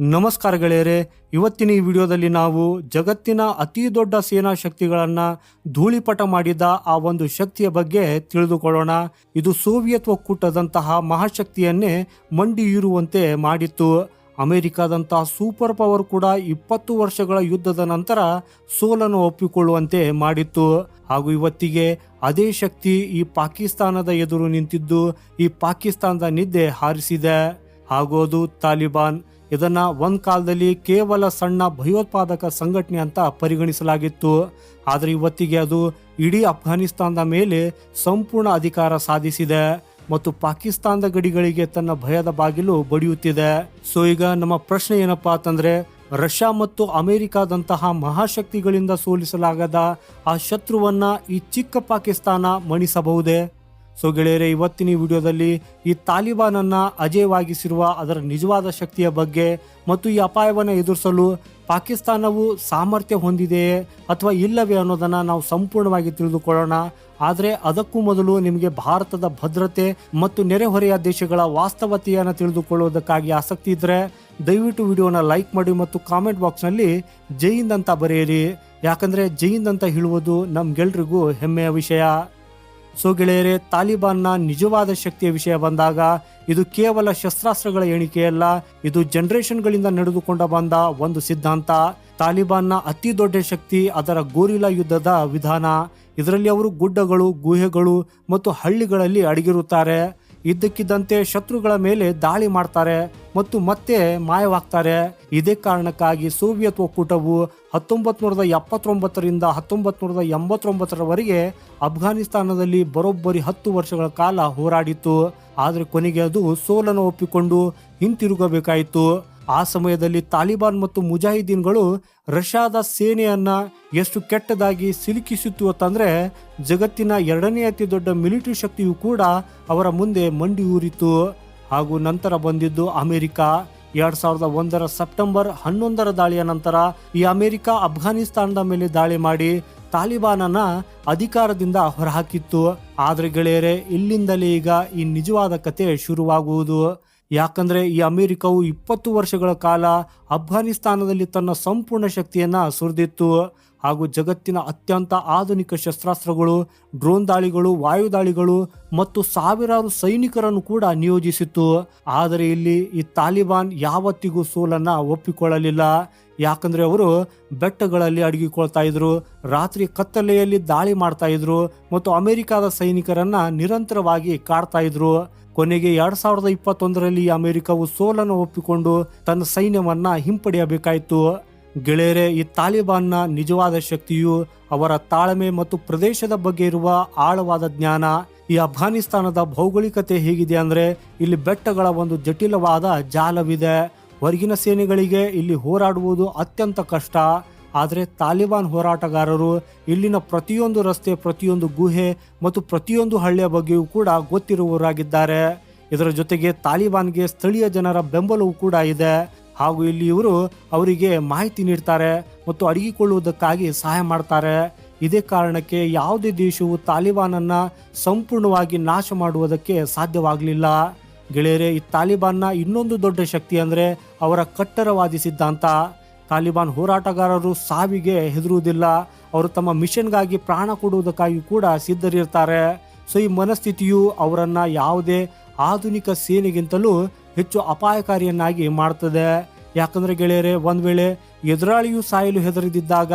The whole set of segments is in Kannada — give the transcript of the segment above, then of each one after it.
ನಮಸ್ಕಾರ ಇವತ್ತಿನ ಈ ವಿಡಿಯೋದಲ್ಲಿ ನಾವು ಜಗತ್ತಿನ ಅತಿ ದೊಡ್ಡ ಸೇನಾ ಶಕ್ತಿಗಳನ್ನು ಧೂಳಿಪಟ ಮಾಡಿದ ಆ ಒಂದು ಶಕ್ತಿಯ ಬಗ್ಗೆ ತಿಳಿದುಕೊಳ್ಳೋಣ. ಇದು ಸೋವಿಯತ್ ಒಕ್ಕೂಟದಂತಹ ಮಹಾಶಕ್ತಿಯನ್ನೇ ಮಂಡಿಯೂರುವಂತೆ ಮಾಡಿತ್ತು. ಅಮೆರಿಕಾದಂತಹ ಸೂಪರ್ ಪವರ್ ಕೂಡ ಇಪ್ಪತ್ತು ವರ್ಷಗಳ ಯುದ್ಧದ ನಂತರ ಸೋಲನ್ನು ಒಪ್ಪಿಕೊಳ್ಳುವಂತೆ ಮಾಡಿತ್ತು. ಹಾಗೂ ಇವತ್ತಿಗೆ ಅದೇ ಶಕ್ತಿ ಈ ಪಾಕಿಸ್ತಾನದ ಎದುರು ನಿಂತಿದ್ದು, ಈ ಪಾಕಿಸ್ತಾನದ ನಿದ್ದೆ ಹಾರಿಸಿದೆ. ಹಾಗೂ ಅದು ತಾಲಿಬಾನ್ ಇದನ್ನ ಒಂದ್ ಕಾಲದಲ್ಲಿ ಕೇವಲ ಸಣ್ಣ ಭಯೋತ್ಪಾದಕ ಸಂಘಟನೆ ಅಂತ ಪರಿಗಣಿಸಲಾಗಿತ್ತು. ಆದರೆ ಇವತ್ತಿಗೆ ಅದು ಇಡೀ ಅಫ್ಘಾನಿಸ್ತಾನದ ಮೇಲೆ ಸಂಪೂರ್ಣ ಅಧಿಕಾರ ಸಾಧಿಸಿದೆ ಮತ್ತು ಪಾಕಿಸ್ತಾನದ ಗಡಿಗಳಿಗೆ ತನ್ನ ಭಯದ ಬಾಗಿಲು ಬಡಿಯುತ್ತಿದೆ. ಸೊ ಈಗ ನಮ್ಮ ಪ್ರಶ್ನೆ ಏನಪ್ಪಾ ಅಂತಂದ್ರೆ, ರಷ್ಯಾ ಮತ್ತು ಅಮೆರಿಕಾದಂತಹ ಮಹಾಶಕ್ತಿಗಳಿಂದ ಸೋಲಿಸಲಾಗದ ಆ ಶತ್ರುವನ್ನ ಈ ಚಿಕ್ಕ ಪಾಕಿಸ್ತಾನ ಮಣಿಸಬಹುದೇ? ಸೊ ಗೆಳೆಯರೆ, ಇವತ್ತಿನ ಈ ವಿಡಿಯೋದಲ್ಲಿ ಈ ತಾಲಿಬಾನ್ ಅನ್ನು ಅಜೇಯವಾಗಿಸಿರುವ ಅದರ ನಿಜವಾದ ಶಕ್ತಿಯ ಬಗ್ಗೆ ಮತ್ತು ಈ ಅಪಾಯವನ್ನು ಎದುರಿಸಲು ಪಾಕಿಸ್ತಾನವು ಸಾಮರ್ಥ್ಯ ಹೊಂದಿದೆಯೇ ಅಥವಾ ಇಲ್ಲವೇ ಅನ್ನೋದನ್ನ ನಾವು ಸಂಪೂರ್ಣವಾಗಿ ತಿಳಿದುಕೊಳ್ಳೋಣ. ಆದರೆ ಅದಕ್ಕೂ ಮೊದಲು ನಿಮಗೆ ಭಾರತದ ಭದ್ರತೆ ಮತ್ತು ನೆರೆಹೊರೆಯ ದೇಶಗಳ ವಾಸ್ತವತೆಯನ್ನು ತಿಳಿದುಕೊಳ್ಳುವುದಕ್ಕಾಗಿ ಆಸಕ್ತಿ ಇದ್ದರೆ ದಯವಿಟ್ಟು ವಿಡಿಯೋನ ಲೈಕ್ ಮಾಡಿ ಮತ್ತು ಕಾಮೆಂಟ್ ಬಾಕ್ಸ್ನಲ್ಲಿ ಜೈಹಿಂದ್ ಅಂತ ಬರೆಯಿರಿ. ಯಾಕಂದ್ರೆ ಜೈಹಿಂದ್ ಅಂತ ಹೇಳುವುದು ನಮ್ಗೆಲ್ರಿಗೂ ಹೆಮ್ಮೆಯ ವಿಷಯ. ಸೊ ಗೆಳೆಯರೆ, ತಾಲಿಬಾನ್ನ ನಿಜವಾದ ಶಕ್ತಿಯ ವಿಷಯ ಬಂದಾಗ ಇದು ಕೇವಲ ಶಸ್ತ್ರಾಸ್ತ್ರಗಳ ಎಣಿಕೆಯಲ್ಲ ಇದು ಜನರೇಷನ್ಗಳಿಂದ ನಡೆದುಕೊಂಡ ಬಂದ ಒಂದು ಸಿದ್ಧಾಂತ. ತಾಲಿಬಾನ್ನ ಅತಿ ದೊಡ್ಡ ಶಕ್ತಿ ಅದರ ಗೋರಿಲಾ ಯುದ್ಧದ ವಿಧಾನ. ಇದರಲ್ಲಿ ಅವರು ಗುಡ್ಡಗಳು, ಗುಹೆಗಳು ಮತ್ತು ಹಳ್ಳಿಗಳಲ್ಲಿ ಅಡಗಿರುತ್ತಾರೆ. ಇದ್ದಕ್ಕಿದ್ದಂತೆ ಶತ್ರುಗಳ ಮೇಲೆ ದಾಳಿ ಮಾಡ್ತಾರೆ ಮತ್ತು ಮತ್ತೆ ಮಾಯವಾಗ್ತಾರೆ. ಇದೇ ಕಾರಣಕ್ಕಾಗಿ ಸೋವಿಯತ್ ಒಕ್ಕೂಟವು ಹತ್ತೊಂಬತ್ ನೂರದ ಎಪ್ಪತ್ತೊಂಬತ್ತರಿಂದ ಹತ್ತೊಂಬತ್ ನೂರದ ಎಂಬತ್ತೊಂಬತ್ತರವರೆಗೆ ಅಫ್ಘಾನಿಸ್ತಾನದಲ್ಲಿ ಬರೋಬ್ಬರಿ ಹತ್ತು ವರ್ಷಗಳ ಕಾಲ ಹೋರಾಡಿತು ಆದರೆ ಕೊನೆಗೆ ಅದು ಸೋಲನ್ನು ಒಪ್ಪಿಕೊಂಡು ಹಿಂತಿರುಗಬೇಕಾಯಿತು. ಆ ಸಮಯದಲ್ಲಿ ತಾಲಿಬಾನ್ ಮತ್ತು ಮುಜಾಹಿದ್ದೀನ್ಗಳು ರಷ್ಯಾದ ಸೇನೆಯನ್ನ ಎಷ್ಟು ಕೆಟ್ಟದಾಗಿ ಸಿಲುಕಿಸಿತು ಅಂತಂದರೆ ಜಗತ್ತಿನ ಎರಡನೇ ಅತಿ ದೊಡ್ಡ ಮಿಲಿಟರಿ ಶಕ್ತಿಯು ಕೂಡ ಅವರ ಮುಂದೆ ಮಂಡಿ ಊರಿತು. ಹಾಗೂ ನಂತರ ಬಂದಿದ್ದು ಅಮೆರಿಕ. ಎರಡ್ ಸಾವಿರದ ಒಂದರ ಸೆಪ್ಟೆಂಬರ್ ಹನ್ನೊಂದರ ದಾಳಿಯ ನಂತರ ಈ ಅಮೆರಿಕ ಅಫ್ಘಾನಿಸ್ತಾನದ ಮೇಲೆ ದಾಳಿ ಮಾಡಿ ತಾಲಿಬಾನನ ಅಧಿಕಾರದಿಂದ ಹೊರಹಾಕಿತ್ತು. ಆದರೆ ಗೆಳೆಯರೆ, ಇಲ್ಲಿಂದಲೇ ಈಗ ಈ ನಿಜವಾದ ಕತೆ ಶುರುವಾಗುವುದು. ಯಾಕಂದ್ರೆ ಈ ಅಮೆರಿಕವು ಇಪ್ಪತ್ತು ವರ್ಷಗಳ ಕಾಲ ಅಫ್ಘಾನಿಸ್ತಾನದಲ್ಲಿ ತನ್ನ ಸಂಪೂರ್ಣ ಶಕ್ತಿಯನ್ನ ಸುರಿದಿತ್ತು. ಹಾಗೂ ಜಗತ್ತಿನ ಅತ್ಯಂತ ಆಧುನಿಕ ಶಸ್ತ್ರಾಸ್ತ್ರಗಳು, ಡ್ರೋನ್ ದಾಳಿಗಳು, ವಾಯು ದಾಳಿಗಳು ಮತ್ತು ಸಾವಿರಾರು ಸೈನಿಕರನ್ನು ಕೂಡ ನಿಯೋಜಿಸಿತ್ತು. ಆದರೆ ಇಲ್ಲಿ ಈ ತಾಲಿಬಾನ್ ಯಾವತ್ತಿಗೂ ಸೋಲನ್ನ ಒಪ್ಪಿಕೊಳ್ಳಲಿಲ್ಲ. ಯಾಕಂದ್ರೆ ಅವರು ಬೆಟ್ಟಗಳಲ್ಲಿ ಅಡಗಿಕೊಳ್ತಾ ಇದ್ರು, ರಾತ್ರಿ ಕತ್ತಲೆಯಲ್ಲಿ ದಾಳಿ ಮಾಡ್ತಾ ಇದ್ರು ಮತ್ತು ಅಮೆರಿಕದ ಸೈನಿಕರನ್ನ ನಿರಂತರವಾಗಿ ಕಾಡ್ತಾ ಇದ್ರು. ಕೊನೆಗೆ ಎರಡ್ ಸಾವಿರದ ಇಪ್ಪತ್ತೊಂದರಲ್ಲಿ ಅಮೆರಿಕವು ಸೋಲನ್ನು ಒಪ್ಪಿಕೊಂಡು ತನ್ನ ಸೈನ್ಯವನ್ನ ಹಿಂಪಡೆಯಬೇಕಾಯಿತು. ಗೆಳೆಯರೆ, ಈ ತಾಲಿಬಾನ್ನ ನಿಜವಾದ ಶಕ್ತಿಯು ಅವರ ತಾಳ್ಮೆ ಮತ್ತು ಪ್ರದೇಶದ ಬಗ್ಗೆ ಇರುವ ಆಳವಾದ ಜ್ಞಾನ. ಈ ಅಫ್ಘಾನಿಸ್ತಾನದ ಭೌಗೋಳಿಕತೆ ಹೇಗಿದೆ ಅಂದ್ರೆ ಇಲ್ಲಿ ಬೆಟ್ಟಗಳ ಒಂದು ಜಟಿಲವಾದ ಜಾಲವಿದೆ. ಹೊರಗಿನ ಸೇನೆಗಳಿಗೆ ಇಲ್ಲಿ ಹೋರಾಡುವುದು ಅತ್ಯಂತ ಕಷ್ಟ. ಆದರೆ ತಾಲಿಬಾನ್ ಹೋರಾಟಗಾರರು ಇಲ್ಲಿನ ಪ್ರತಿಯೊಂದು ರಸ್ತೆ, ಪ್ರತಿಯೊಂದು ಗುಹೆ ಮತ್ತು ಪ್ರತಿಯೊಂದು ಹಳ್ಳಿಯ ಬಗ್ಗೆಯೂ ಕೂಡ ಗೊತ್ತಿರುವವರಾಗಿದ್ದಾರೆ. ಇದರ ಜೊತೆಗೆ ತಾಲಿಬಾನ್ಗೆ ಸ್ಥಳೀಯ ಜನರ ಬೆಂಬಲವೂ ಕೂಡ ಇದೆ. ಹಾಗೂ ಇಲ್ಲಿ ಇವರು ಅವರಿಗೆ ಮಾಹಿತಿ ನೀಡ್ತಾರೆ ಮತ್ತು ಅಡಗಿಕೊಳ್ಳುವುದಕ್ಕಾಗಿ ಸಹಾಯ ಮಾಡ್ತಾರೆ. ಇದೇ ಕಾರಣಕ್ಕೆ ಯಾವುದೇ ದೇಶವು ತಾಲಿಬಾನನ್ನ ಸಂಪೂರ್ಣವಾಗಿ ನಾಶ ಮಾಡುವುದಕ್ಕೆ ಸಾಧ್ಯವಾಗಲಿಲ್ಲ. ಗೆಳೆಯರೆ, ಈ ತಾಲಿಬಾನ್ನ ಇನ್ನೊಂದು ದೊಡ್ಡ ಶಕ್ತಿ ಅಂದರೆ ಅವರ ಕಟ್ಟರವಾದಿ ಸಿದ್ಧಾಂತ. ತಾಲಿಬಾನ್ ಹೋರಾಟಗಾರರು ಸಾವಿಗೆ ಹೆದರುವುದಿಲ್ಲ, ಅವರು ತಮ್ಮ ಮಿಷನ್ಗಾಗಿ ಪ್ರಾಣ ಕೊಡುವುದಕ್ಕಾಗಿ ಕೂಡ ಸಿದ್ಧರಿರ್ತಾರೆ. ಸೊ, ಈ ಮನಸ್ಥಿತಿಯು ಅವರನ್ನು ಯಾವುದೇ ಆಧುನಿಕ ಸೇನೆಗಿಂತಲೂ ಹೆಚ್ಚು ಅಪಾಯಕಾರಿಯನ್ನಾಗಿ ಮಾಡ್ತದೆ. ಯಾಕಂದರೆ ಗೆಳೆಯರೆ, ಒಂದು ವೇಳೆ ಎದುರಾಳಿಯು ಸಾಯಲು ಹೆದರಿದಿದ್ದಾಗ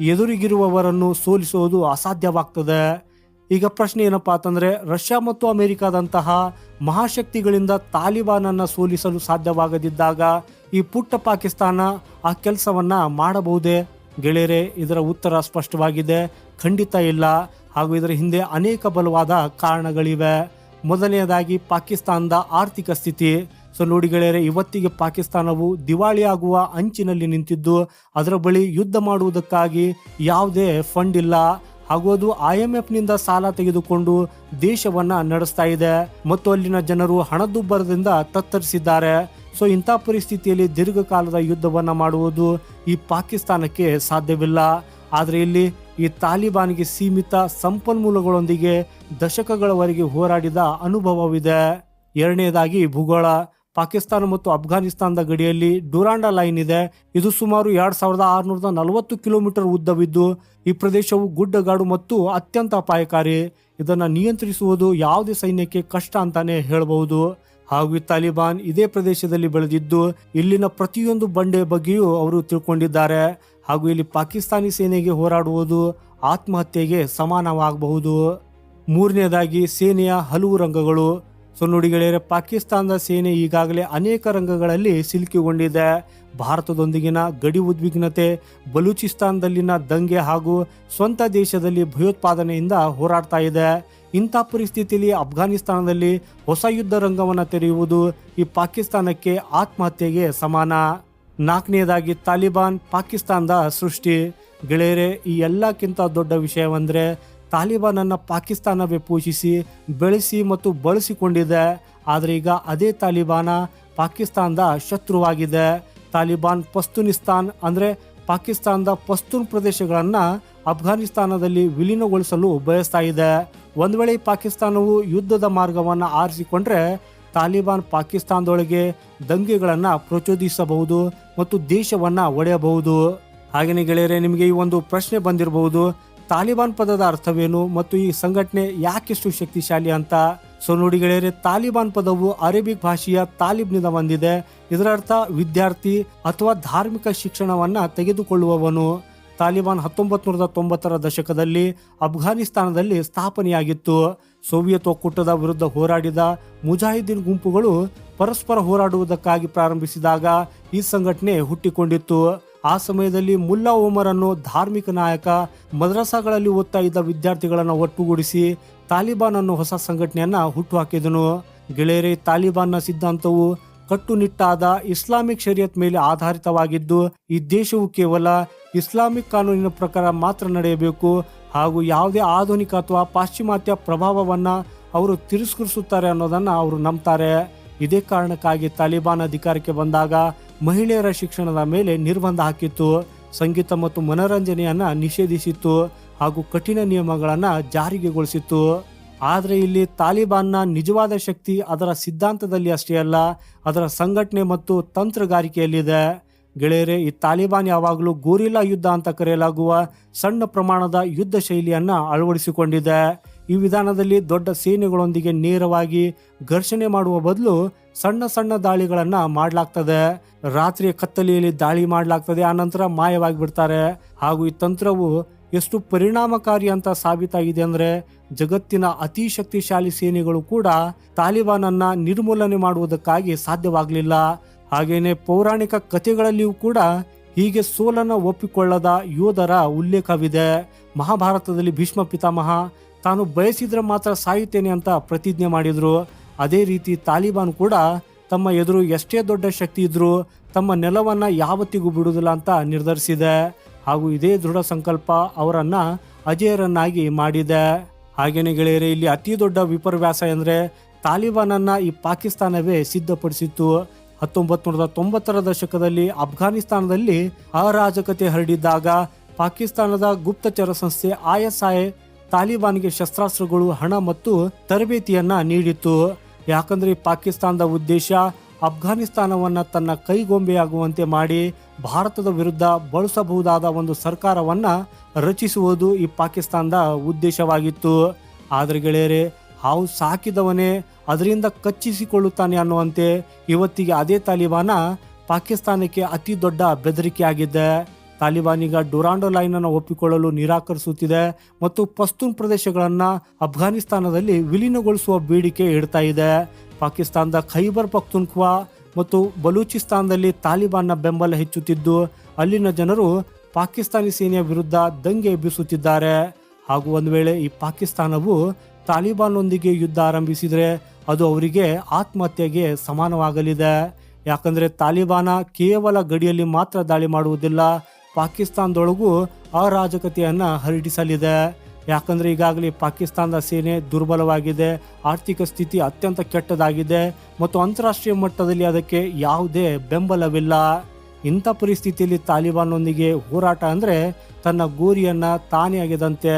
ಎದುರಿಗಿರುವವರನ್ನು ಸೋಲಿಸುವುದು ಅಸಾಧ್ಯವಾಗ್ತದೆ. ಈಗ ಪ್ರಶ್ನೆ ಏನಪ್ಪಾ ಅಂತಂದ್ರೆ, ರಷ್ಯಾ ಮತ್ತು ಅಮೆರಿಕಾದಂತಹ ಮಹಾಶಕ್ತಿಗಳಿಂದ ತಾಲಿಬಾನನ್ನು ಸೋಲಿಸಲು ಸಾಧ್ಯವಾಗದಿದ್ದಾಗ ಈ ಪುಟ್ಟ ಪಾಕಿಸ್ತಾನ ಆ ಕೆಲಸವನ್ನ ಮಾಡಬಹುದೇ? ಗೆಳೆಯರೆ, ಇದರ ಉತ್ತರ ಸ್ಪಷ್ಟವಾಗಿದೆ. ಖಂಡಿತ ಇಲ್ಲ. ಹಾಗೂ ಇದರ ಹಿಂದೆ ಅನೇಕ ಬಲವಾದ ಕಾರಣಗಳಿವೆ. ಮೊದಲನೆಯದಾಗಿ ಪಾಕಿಸ್ತಾನದ ಆರ್ಥಿಕ ಸ್ಥಿತಿ. ಸೊ ನೋಡಿ ಗೆಳೆಯರೆ, ಇವತ್ತಿಗೆ ಪಾಕಿಸ್ತಾನವು ದಿವಾಳಿಯಾಗುವ ಅಂಚಿನಲ್ಲಿ ನಿಂತಿದ್ದು, ಅದರ ಬಳಿ ಯುದ್ಧ ಮಾಡುವುದಕ್ಕಾಗಿ ಯಾವುದೇ ಫಂಡ್ ಇಲ್ಲ. ಹಾಗೂ ಅದು ಐ ಎಂ ಎಫ್ನಿಂದ ಸಾಲ ತೆಗೆದುಕೊಂಡು ದೇಶವನ್ನ ನಡೆಸ್ತಾ ಇದೆ. ಮತ್ತು ಅಲ್ಲಿನ ಜನರು ಹಣದುಬ್ಬರದಿಂದ ತತ್ತರಿಸಿದ್ದಾರೆ. ಸೊ, ಇಂಥ ಪರಿಸ್ಥಿತಿಯಲ್ಲಿ ದೀರ್ಘಕಾಲದ ಯುದ್ಧವನ್ನ ಮಾಡುವುದು ಈ ಪಾಕಿಸ್ತಾನಕ್ಕೆ ಸಾಧ್ಯವಿಲ್ಲ. ಆದರೆ ಇಲ್ಲಿ ಈ ತಾಲಿಬಾನ್ಗೆ ಸೀಮಿತ ಸಂಪನ್ಮೂಲಗಳೊಂದಿಗೆ ದಶಕಗಳವರೆಗೆ ಹೋರಾಡಿದ ಅನುಭವವಿದೆ. ಎರಡನೇದಾಗಿ ಭೂಗೋಳ. ಪಾಕಿಸ್ತಾನ ಮತ್ತು ಅಫ್ಘಾನಿಸ್ತಾನದ ಗಡಿಯಲ್ಲಿ ಡುರಾಂಡಾ ಲೈನ್ ಇದೆ. ಇದು ಸುಮಾರು ಎರಡ್ ಸಾವಿರದ ಆರುನೂರ ನಲವತ್ತು ಕಿಲೋಮೀಟರ್ ಉದ್ದವಿದ್ದು, ಈ ಪ್ರದೇಶವು ಗುಡ್ಡಗಾಡು ಮತ್ತು ಅತ್ಯಂತ ಅಪಾಯಕಾರಿ. ಇದನ್ನು ನಿಯಂತ್ರಿಸುವುದು ಯಾವುದೇ ಸೈನ್ಯಕ್ಕೆ ಕಷ್ಟ ಅಂತಾನೆ ಹೇಳಬಹುದು. ಹಾಗೂ ತಾಲಿಬಾನ್ ಇದೇ ಪ್ರದೇಶದಲ್ಲಿ ಬೆಳೆದಿದ್ದು, ಇಲ್ಲಿನ ಪ್ರತಿಯೊಂದು ಬಂಡೆ ಬಗ್ಗೆಯೂ ಅವರು ತಿಳ್ಕೊಂಡಿದ್ದಾರೆ. ಹಾಗೂ ಇಲ್ಲಿ ಪಾಕಿಸ್ತಾನಿ ಸೇನೆಗೆ ಹೋರಾಡುವುದು ಆತ್ಮಹತ್ಯೆಗೆ ಸಮಾನವಾಗಬಹುದು. ಮೂರನೇದಾಗಿ, ಸೇನೆಯ ಹಲವು ರಂಗಗಳು. ಸೊ ಗೆಳೆಯರೆ ಪಾಕಿಸ್ತಾನದ ಸೇನೆ ಈಗಾಗಲೇ ಅನೇಕ ರಂಗಗಳಲ್ಲಿ ಸಿಲುಕಿಕೊಂಡಿದೆ. ಭಾರತದೊಂದಿಗಿನ ಗಡಿ ಉದ್ವಿಗ್ನತೆ, ಬಲೂಚಿಸ್ತಾನದಲ್ಲಿನ ದಂಗೆ ಹಾಗೂ ಸ್ವಂತ ದೇಶದಲ್ಲಿ ಭಯೋತ್ಪಾದನೆಯಿಂದ ಹೋರಾಡ್ತಾ ಇದೆ. ಇಂಥ ಪರಿಸ್ಥಿತಿಯಲ್ಲಿ ಅಫ್ಘಾನಿಸ್ತಾನದಲ್ಲಿ ಹೊಸ ಯುದ್ಧ ರಂಗವನ್ನು ತೆರೆಯುವುದು ಈ ಪಾಕಿಸ್ತಾನಕ್ಕೆ ಆತ್ಮಹತ್ಯೆಗೆ ಸಮಾನ. ನಾಲ್ಕನೇದಾಗಿ ತಾಲಿಬಾನ್ ಪಾಕಿಸ್ತಾನದ ಸೃಷ್ಟಿ. ಗೆಳೆಯರೆ, ಈ ಎಲ್ಲಕ್ಕಿಂತ ದೊಡ್ಡ ವಿಷಯವಂದ್ರೆ ತಾಲಿಬಾನನ್ನು ಪಾಕಿಸ್ತಾನವೇ ಪೋಷಿಸಿ, ಬೆಳೆಸಿ ಮತ್ತು ಬಳಸಿಕೊಂಡಿದೆ. ಆದರೆ ಈಗ ಅದೇ ತಾಲಿಬಾನ ಪಾಕಿಸ್ತಾನದ ಶತ್ರುವಾಗಿದೆ. ತಾಲಿಬಾನ್ ಪಸ್ತೂನಿಸ್ತಾನ್ ಅಂದರೆ ಪಾಕಿಸ್ತಾನದ ಪಸ್ತೂನ್ ಪ್ರದೇಶಗಳನ್ನು ಅಫ್ಘಾನಿಸ್ತಾನದಲ್ಲಿ ವಿಲೀನಗೊಳಿಸಲು ಬಯಸ್ತಾ ಇದೆ. ಒಂದು ವೇಳೆ ಪಾಕಿಸ್ತಾನವು ಯುದ್ಧದ ಮಾರ್ಗವನ್ನು ಆರಿಸಿಕೊಂಡ್ರೆ ತಾಲಿಬಾನ್ ಪಾಕಿಸ್ತಾನದೊಳಗೆ ದಂಗೆಗಳನ್ನು ಪ್ರಚೋದಿಸಬಹುದು ಮತ್ತು ದೇಶವನ್ನು ಒಡೆಯಬಹುದು. ಹಾಗೆಯೇ ಗೆಳೆಯರೆ, ನಿಮಗೆ ಈ ಒಂದು ಪ್ರಶ್ನೆ ಬಂದಿರಬಹುದು. ತಾಲಿಬಾನ್ ಪದದ ಅರ್ಥವೇನು ಮತ್ತು ಈ ಸಂಘಟನೆ ಯಾಕೆಷ್ಟು ಶಕ್ತಿಶಾಲಿ ಅಂತ? ಸೊ ನೋಡಿ ಗೆಳೆಯರೆ, ತಾಲಿಬಾನ್ ಪದವು ಅರೇಬಿಕ್ ಭಾಷೆಯ ತಾಲಿಬ್ನಿಂದ ಬಂದಿದೆ. ಇದರ ಅರ್ಥ ವಿದ್ಯಾರ್ಥಿ ಅಥವಾ ಧಾರ್ಮಿಕ ಶಿಕ್ಷಣವನ್ನ ತೆಗೆದುಕೊಳ್ಳುವವನು. ತಾಲಿಬಾನ್ ಹತ್ತೊಂಬತ್ತು ನೂರದ ತೊಂಬತ್ತರ ದಶಕದಲ್ಲಿ ಅಫ್ಘಾನಿಸ್ತಾನದಲ್ಲಿ ಸ್ಥಾಪನೆಯಾಗಿತ್ತು. ಸೋವಿಯತ್ ಒಕ್ಕೂಟದ ವಿರುದ್ಧ ಹೋರಾಡಿದ ಮುಜಾಹಿದ್ದೀನ್ ಗುಂಪುಗಳು ಪರಸ್ಪರ ಹೋರಾಡುವುದಕ್ಕಾಗಿ ಪ್ರಾರಂಭಿಸಿದಾಗ ಈ ಸಂಘಟನೆ ಹುಟ್ಟಿಕೊಂಡಿತ್ತು. ಆ ಸಮಯದಲ್ಲಿ ಮುಲ್ಲಾ ಓಮರ್ ಧಾರ್ಮಿಕ ನಾಯಕ, ಮದ್ರಸಾಗಳಲ್ಲಿ ಓದ್ತಾ ಇದ್ದ ವಿದ್ಯಾರ್ಥಿಗಳನ್ನು ಒಟ್ಟುಗೂಡಿಸಿ ತಾಲಿಬಾನ್ ಅನ್ನೋ ಹೊಸ ಸಂಘಟನೆಯನ್ನ ಹುಟ್ಟುಹಾಕಿದನು. ಗೆಳೆಯರೇ, ತಾಲಿಬಾನ್ನ ಸಿದ್ಧಾಂತವು ಕಟ್ಟುನಿಟ್ಟಾದ ಇಸ್ಲಾಮಿಕ್ ಶರಿಯತ್ ಮೇಲೆ ಆಧಾರಿತವಾಗಿದ್ದು, ಈ ದೇಶವು ಕೇವಲ ಇಸ್ಲಾಮಿಕ್ ಕಾನೂನಿನ ಪ್ರಕಾರ ಮಾತ್ರ ನಡೆಯಬೇಕು ಹಾಗೂ ಯಾವುದೇ ಆಧುನಿಕ ಅಥವಾ ಪಾಶ್ಚಿಮಾತ್ಯ ಪ್ರಭಾವವನ್ನ ಅವರು ತಿರಸ್ಕರಿಸುತ್ತಾರೆ ಅನ್ನೋದನ್ನ ಅವರು ನಂಬ್ತಾರೆ. ಇದೇ ಕಾರಣಕ್ಕಾಗಿ ತಾಲಿಬಾನ್ ಅಧಿಕಾರಕ್ಕೆ ಬಂದಾಗ ಮಹಿಳೆಯರ ಶಿಕ್ಷಣದ ಮೇಲೆ ನಿರ್ಬಂಧ ಹಾಕಿತ್ತು. ಸಂಗೀತ ಮತ್ತು ಮನೋರಂಜನೆಯನ್ನ ನಿಷೇಧಿಸಿತ್ತು ಹಾಗೂ ಕಠಿಣ ನಿಯಮಗಳನ್ನು ಜಾರಿಗೆಗೊಳಿಸಿತ್ತು ಆದರೆ ಇಲ್ಲಿ ತಾಲಿಬಾನ್ನ ನಿಜವಾದ ಶಕ್ತಿ ಅದರ ಸಿದ್ಧಾಂತದಲ್ಲಿ ಅಷ್ಟೇ ಅಲ್ಲ, ಅದರ ಸಂಘಟನೆ ಮತ್ತು ತಂತ್ರಗಾರಿಕೆಯಲ್ಲಿದೆ. ಗೆಳೆಯರೆ, ಈ ತಾಲಿಬಾನ್ ಯಾವಾಗಲೂ ಗೋರಿಲ್ಲಾ ಯುದ್ಧ ಅಂತ ಕರೆಯಲಾಗುವ ಸಣ್ಣ ಪ್ರಮಾಣದ ಯುದ್ಧ ಶೈಲಿಯನ್ನ ಅಳವಡಿಸಿಕೊಂಡಿದೆ. ಈ ವಿಧಾನದಲ್ಲಿ ದೊಡ್ಡ ಸೇನೆಗಳೊಂದಿಗೆ ನೇರವಾಗಿ ಘರ್ಷಣೆ ಮಾಡುವ ಬದಲು ಸಣ್ಣ ಸಣ್ಣ ದಾಳಿಗಳನ್ನ ಮಾಡಲಾಗ್ತದೆ. ರಾತ್ರಿಯ ಕತ್ತಲೆಯಲ್ಲಿ ದಾಳಿ ಮಾಡಲಾಗ್ತದೆ. ಆನಂತರ ಮಾಯವಾಗಿ ಬಿಡ್ತಾರೆ. ಹಾಗೂ ಈ ತಂತ್ರವು ಎಷ್ಟು ಪರಿಣಾಮಕಾರಿ ಅಂತ ಸಾಬೀತಾಗಿದೆ ಅಂದ್ರೆ ಜಗತ್ತಿನ ಅತಿ ಶಕ್ತಿಶಾಲಿ ಸೇನೆಗಳು ಕೂಡ ತಾಲಿಬಾನನ್ನ ನಿರ್ಮೂಲನೆ ಮಾಡುವುದಕ್ಕಾಗಿ ಸಾಧ್ಯವಾಗಲಿಲ್ಲ. ಹಾಗೇನೆ ಪೌರಾಣಿಕ ಕಥೆಗಳಲ್ಲಿಯೂ ಕೂಡ ಹೀಗೆ ಸೋಲನ್ನ ಒಪ್ಪಿಕೊಳ್ಳದ ಯೋಧರ ಉಲ್ಲೇಖವಿದೆ. ಮಹಾಭಾರತದಲ್ಲಿ ಭೀಷ್ಮ ಪಿತಾಮಹ, ತಾನು ಬಯಸಿದ್ರೆ ಮಾತ್ರ ಸಾಯುತ್ತೇನೆ ಅಂತ ಪ್ರತಿಜ್ಞೆ ಮಾಡಿದ್ರು. ಅದೇ ರೀತಿ ತಾಲಿಬಾನ್ ಕೂಡ ತಮ್ಮ ಎದುರು ಎಷ್ಟೇ ದೊಡ್ಡ ಶಕ್ತಿ ಇದ್ದರೂ ತಮ್ಮ ನೆಲವನ್ನ ಯಾವತ್ತಿಗೂ ಬಿಡುವುದಿಲ್ಲ ಅಂತ ನಿರ್ಧರಿಸಿದೆ. ಹಾಗೂ ಇದೇ ದೃಢ ಸಂಕಲ್ಪ ಅವರನ್ನ ಅಜೇಯರನ್ನಾಗಿ ಮಾಡಿದೆ. ಹಾಗೇನೆ ಗೆಳೆಯರೆ, ಇಲ್ಲಿ ಅತಿ ದೊಡ್ಡ ವಿಪರ್ಯಾಸ ಎಂದರೆ ತಾಲಿಬಾನನ್ನ ಈ ಪಾಕಿಸ್ತಾನವೇ ಸಿದ್ಧಪಡಿಸಿತ್ತು. ಹತ್ತೊಂಬತ್ತು ನೂರದ ತೊಂಬತ್ತರ ದಶಕದಲ್ಲಿ ಅಫ್ಘಾನಿಸ್ತಾನದಲ್ಲಿ ಅರಾಜಕತೆ ಹರಡಿದ್ದಾಗ ಪಾಕಿಸ್ತಾನದ ಗುಪ್ತಚರ ಸಂಸ್ಥೆ ಐಎಸ್ಐ ತಾಲಿಬಾನ್ಗೆ ಶಸ್ತ್ರಾಸ್ತ್ರಗಳು, ಹಣ ಮತ್ತು ತರಬೇತಿಯನ್ನ ನೀಡಿತ್ತು. ಯಾಕಂದ್ರೆ ಪಾಕಿಸ್ತಾನದ ಉದ್ದೇಶ ಅಫ್ಘಾನಿಸ್ತಾನವನ್ನು ತನ್ನ ಕೈಗೊಂಬೆಯಾಗುವಂತೆ ಮಾಡಿ ಭಾರತದ ವಿರುದ್ಧ ಬಳಸಬಹುದಾದ ಒಂದು ಸರ್ಕಾರವನ್ನ ರಚಿಸುವುದು ಈ ಪಾಕಿಸ್ತಾನದ ಉದ್ದೇಶವಾಗಿತ್ತು. ಆದರೆ ಗೆಳೆಯರೆ, ಹಾವು ಸಾಕಿದವನೇ ಅದರಿಂದ ಕಚ್ಚಿಸಿಕೊಳ್ಳುತ್ತಾನೆ ಅನ್ನುವಂತೆ ಇವತ್ತಿಗೆ ಅದೇ ತಾಲಿಬಾನ ಪಾಕಿಸ್ತಾನಕ್ಕೆ ಅತಿ ದೊಡ್ಡ ಬೆದರಿಕೆಯಾಗಿದೆ. ತಾಲಿಬಾನ್ ಈಗ ಡುರಾಂಡೋ ಲೈನ್ ಅನ್ನು ಒಪ್ಪಿಕೊಳ್ಳಲು ನಿರಾಕರಿಸುತ್ತಿದೆ ಮತ್ತು ಪಸ್ತೂನ್ ಪ್ರದೇಶಗಳನ್ನು ಅಫ್ಘಾನಿಸ್ತಾನದಲ್ಲಿ ವಿಲೀನಗೊಳಿಸುವ ಬೇಡಿಕೆ ಇಡ್ತಾ ಇದೆ. ಪಾಕಿಸ್ತಾನದ ಖೈಬರ್ ಪಖ್ತುನ್ಖ್ವಾ ಮತ್ತು ಬಲೂಚಿಸ್ತಾನದಲ್ಲಿ ತಾಲಿಬಾನ್ನ ಬೆಂಬಲ ಹೆಚ್ಚುತ್ತಿದ್ದು, ಅಲ್ಲಿನ ಜನರು ಪಾಕಿಸ್ತಾನಿ ಸೇನೆಯ ವಿರುದ್ಧ ದಂಗೆ ಎಬ್ಬಿಸುತ್ತಿದ್ದಾರೆ. ಹಾಗೂ ಒಂದು ವೇಳೆ ಈ ಪಾಕಿಸ್ತಾನವು ತಾಲಿಬಾನ್ನೊಂದಿಗೆ ಯುದ್ಧ ಆರಂಭಿಸಿದರೆ ಅದು ಅವರಿಗೆ ಆತ್ಮಹತ್ಯೆಗೆ ಸಮಾನವಾಗಲಿದೆ. ಯಾಕಂದರೆ ತಾಲಿಬಾನ ಕೇವಲ ಗಡಿಯಲ್ಲಿ ಮಾತ್ರ ದಾಳಿ ಮಾಡುವುದಿಲ್ಲ ಪಾಕಿಸ್ತಾನದೊಳಗೂ ಅರಾಜಕತೆಯನ್ನು ಹರಡಿಸಲಿದೆ. ಯಾಕಂದರೆ ಈಗಾಗಲೇ ಪಾಕಿಸ್ತಾನದ ಸೇನೆ ದುರ್ಬಲವಾಗಿದೆ, ಆರ್ಥಿಕ ಸ್ಥಿತಿ ಅತ್ಯಂತ ಕೆಟ್ಟದಾಗಿದೆ ಮತ್ತು ಅಂತಾರಾಷ್ಟ್ರೀಯ ಮಟ್ಟದಲ್ಲಿ ಅದಕ್ಕೆ ಯಾವುದೇ ಬೆಂಬಲವಿಲ್ಲ. ಇಂಥ ಪರಿಸ್ಥಿತಿಯಲ್ಲಿ ತಾಲಿಬಾನ್ನೊಂದಿಗೆ ಹೋರಾಟ ಅಂದರೆ ತನ್ನ ಗೋರಿಯನ್ನ ತಾನೇ ಆಗಿದಂತೆ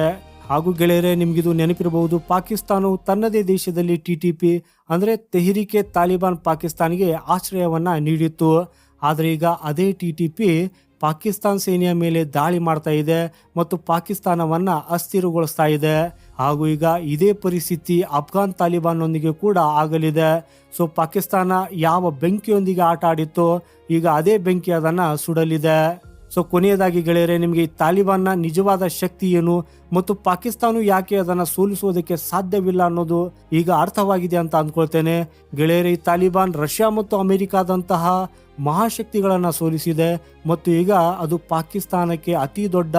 ಹಾಗೂ ಗೆಳೆಯರೆ, ನಿಮಗಿದು ನೆನಪಿರಬಹುದು, ಪಾಕಿಸ್ತಾನವು ತನ್ನದೇ ದೇಶದಲ್ಲಿ ಟಿ ಟಿ ಪಿ ಅಂದರೆ ತೆಹರಿಕೆ ತಾಲಿಬಾನ್ ಪಾಕಿಸ್ತಾನಿಗೆ ಆಶ್ರಯವನ್ನು ನೀಡಿತ್ತು. ಆದರೆ ಈಗ ಅದೇ ಟಿ ಟಿ ಪಿ ಪಾಕಿಸ್ತಾನ್ ಸೇನೆಯ ಮೇಲೆ ದಾಳಿ ಮಾಡ್ತಾ ಇದೆ ಮತ್ತು ಪಾಕಿಸ್ತಾನವನ್ನ ಅಸ್ಥಿರಗೊಳಿಸ್ತಾ ಇದೆ. ಹಾಗೂ ಈಗ ಇದೇ ಪರಿಸ್ಥಿತಿ ಅಫ್ಘಾನ್ ತಾಲಿಬಾನ್ನೊಂದಿಗೆ ಕೂಡ ಆಗಲಿದೆ. ಸೊ, ಪಾಕಿಸ್ತಾನ ಯಾವ ಬೆಂಕಿಯೊಂದಿಗೆ ಆಟ ಆಡಿತ್ತೋ, ಈಗ ಅದೇ ಬೆಂಕಿ ಅದನ್ನ ಸುಡಲಿದೆ. ಸೊ, ಕೊನೆಯದಾಗಿ ಗೆಳೆಯರೆ, ನಿಮಗೆ ಈ ತಾಲಿಬಾನ್ನ ನಿಜವಾದ ಶಕ್ತಿ ಏನು ಮತ್ತು ಪಾಕಿಸ್ತಾನ ಯಾಕೆ ಅದನ್ನು ಸೋಲಿಸುವುದಕ್ಕೆ ಸಾಧ್ಯವಿಲ್ಲ ಅನ್ನೋದು ಈಗ ಅರ್ಥವಾಗಿದೆ ಅಂತ ಅಂದ್ಕೊಳ್ತೇನೆ. ಗೆಳೆಯರೆ, ಈ ತಾಲಿಬಾನ್ ರಷ್ಯಾ ಮತ್ತು ಅಮೆರಿಕಾದಂತಹ ಮಹಾಶಕ್ತಿಗಳನ್ನು ಸೋಲಿಸಿದೆ ಮತ್ತು ಈಗ ಅದು ಪಾಕಿಸ್ತಾನಕ್ಕೆ ಅತಿ ದೊಡ್ಡ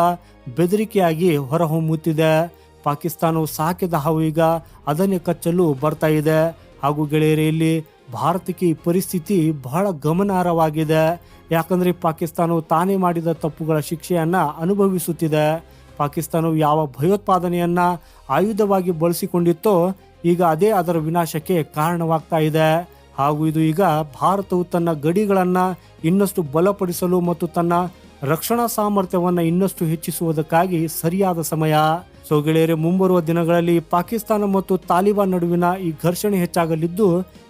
ಬೆದರಿಕೆಯಾಗಿ ಹೊರಹೊಮ್ಮುತ್ತಿದೆ. ಪಾಕಿಸ್ತಾನವು ಸಾಕಿದ ಹಾವು ಈಗ ಅದನ್ನೇ ಕಚ್ಚಲು ಬರ್ತಾ ಇದೆ. ಹಾಗೂ ಗೆಳೆಯರೆ, ಇಲ್ಲಿ ಭಾರತಕ್ಕೆ ಈ ಪರಿಸ್ಥಿತಿ ಬಹಳ ಗಮನಾರ್ಹವಾಗಿದೆ. ಯಾಕಂದರೆ ಪಾಕಿಸ್ತಾನವು ತಾನೇ ಮಾಡಿದ ತಪ್ಪುಗಳ ಶಿಕ್ಷೆಯನ್ನು ಅನುಭವಿಸುತ್ತಿದೆ. ಪಾಕಿಸ್ತಾನವು ಯಾವ ಭಯೋತ್ಪಾದನೆಯನ್ನು ಆಯುಧವಾಗಿ ಬಳಸಿಕೊಂಡಿತ್ತೋ ಈಗ ಅದೇ ಅದರ ವಿನಾಶಕ್ಕೆ ಕಾರಣವಾಗ್ತಾ ಇದೆ. ಹಾಗೂ ಇದು ಈಗ ಭಾರತವು ತನ್ನ ಗಡಿಗಳನ್ನು ಇನ್ನಷ್ಟು ಬಲಪಡಿಸಲು ಮತ್ತು ತನ್ನ ರಕ್ಷಣಾ ಸಾಮರ್ಥ್ಯವನ್ನು ಇನ್ನಷ್ಟು ಹೆಚ್ಚಿಸುವುದಕ್ಕಾಗಿ ಸರಿಯಾದ ಸಮಯ. ಸೊ ಗೆಳೆಯರೆ, ಮುಂಬರುವ ದಿನಗಳಲ್ಲಿ ಪಾಕಿಸ್ತಾನ ಮತ್ತು ತಾಲಿಬಾನ್ ನಡುವಿನ ಈ ಘರ್ಷಣೆ ಹೆಚ್ಚಾಗಲಿದ್ದು,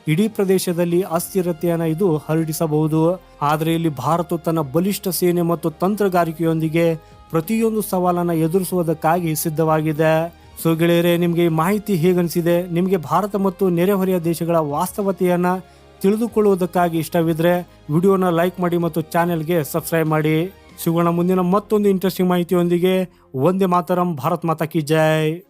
ಇಡೀ ಪ್ರದೇಶದಲ್ಲಿ ಅಸ್ಥಿರತೆಯನ್ನು ಇದು ಹರಡಿಸಬಹುದು. ಆದರೆ ಇಲ್ಲಿ ಭಾರತ ತನ್ನ ಬಲಿಷ್ಠ ಸೇನೆ ಮತ್ತು ತಂತ್ರಗಾರಿಕೆಯೊಂದಿಗೆ ಪ್ರತಿಯೊಂದು ಸವಾಲನ್ನ ಎದುರಿಸುವುದಕ್ಕಾಗಿ ಸಿದ್ಧವಾಗಿದೆ. ಸೊ ಗೆಳೆಯರೆ, ನಿಮಗೆ ಈ ಮಾಹಿತಿ ಹೇಗನಿಸಿದೆ? ನಿಮಗೆ ಭಾರತ ಮತ್ತು ನೆರೆಹೊರೆಯ ದೇಶಗಳ ವಾಸ್ತವತೆಯನ್ನು ತಿಳಿದುಕೊಳ್ಳುವುದಕ್ಕಾಗಿ ಇಷ್ಟವಿದ್ರೆ ವಿಡಿಯೋನ ಲೈಕ್ ಮಾಡಿ ಮತ್ತು ಚಾನೆಲ್ಗೆ ಸಬ್ಸ್ಕ್ರೈಬ್ ಮಾಡಿ. ಸಿಗೋಣ ಮುಂದಿನ ಮತ್ತೊಂದು ಇಂಟ್ರೆಸ್ಟಿಂಗ್ ಮಾಹಿತಿಯೊಂದಿಗೆ. ಒಂದೇ ಮಾತರಂ, ಭಾರತ್ ಮಾತಾ ಕಿ ಜೈ.